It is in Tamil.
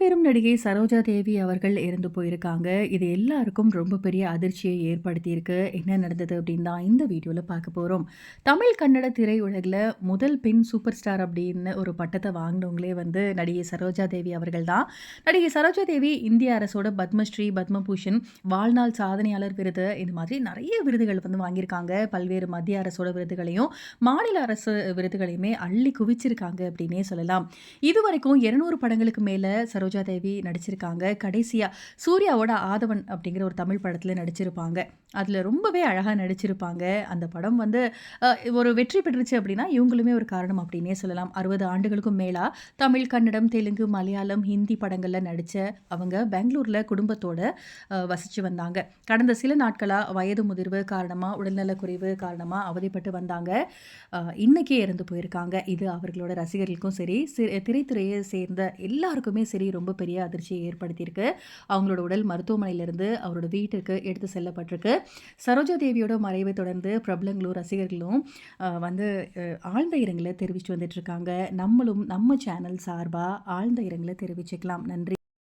மாபெரும் நடிகை சரோஜா தேவி அவர்கள் இறந்து போயிருக்காங்க. இது எல்லாருக்கும் ரொம்ப பெரிய அதிர்ச்சியை ஏற்படுத்தியிருக்கு. என்ன நடந்தது அப்படின்னு தான் இந்த வீடியோவில் பார்க்க போகிறோம் தமிழ், கன்னட திரையுலகில் முதல் பெண் சூப்பர் ஸ்டார் அப்படின்னு ஒரு பட்டத்தை வாங்கினவங்களே வந்து நடிகை சரோஜா தேவி அவர்கள் தான். நடிகை சரோஜா தேவி இந்திய அரசோட பத்மஸ்ரீ, பத்மபூஷன், வாழ்நாள் சாதனையாளர் விருது இந்த மாதிரி நிறைய விருதுகள் வந்து வாங்கியிருக்காங்க. பல்வேறு மத்திய அரசோட விருதுகளையும், மாநில அரசு விருதுகளையுமே அள்ளி குவிச்சிருக்காங்க அப்படின்னே சொல்லலாம். இதுவரைக்கும் 200 படங்களுக்கு மேலே சரோஜா தேவி நடிச்சிருக்காங்க. கடைசியாக சூர்யாவோட ஆதவன் அப்படிங்கிற ஒரு தமிழ் படத்தில் நடிச்சிருப்பாங்க. அதில் ரொம்பவே அழகாக நடிச்சிருப்பாங்க. அந்த படம் வந்து ஒரு வெற்றி பெற்றுச்சு அப்படின்னா, இவங்களுமே ஒரு காரணம் அப்படின்னே சொல்லலாம். 60 ஆண்டுகளுக்கும் மேலா தமிழ், கன்னடம், தெலுங்கு, மலையாளம், ஹிந்தி படங்களில் நடித்த அவங்க பெங்களூரில் குடும்பத்தோடு வசித்து வந்தாங்க. கடந்த சில நாட்களாக வயது முதிர்வு காரணமாக உடல்நலக்குறைவு காரணமாக அவதிப்பட்டு வந்தாங்க. இன்றைக்கே இறந்து போயிருக்காங்க. இது அவர்களோட ரசிகர்களுக்கும் சரி, சிறு திரைத்துறையை சேர்ந்த எல்லாருக்குமே சரி ரொம்ப பெரிய அதிர்ச்சியை ஏற்படுத்தியிருக்கு. அவங்களோட உடல் மருத்துவமனையிலிருந்து அவரோட வீட்டிற்கு எடுத்து செல்லப்பட்டிருக்கு. சரோஜா தேவியோட மறைவை தொடர்ந்து பிரபலங்களும், ரசிகர்களும் வந்து ஆழ்ந்த ஆழ்ந்த தெரிவித்து வந்துட்டு இருக்காங்க நம்மளும் நம்ம சேனல் சார்பாக ஆழ்ந்த இரங்கலை தெரிவிச்சுக்கலாம். நன்றி.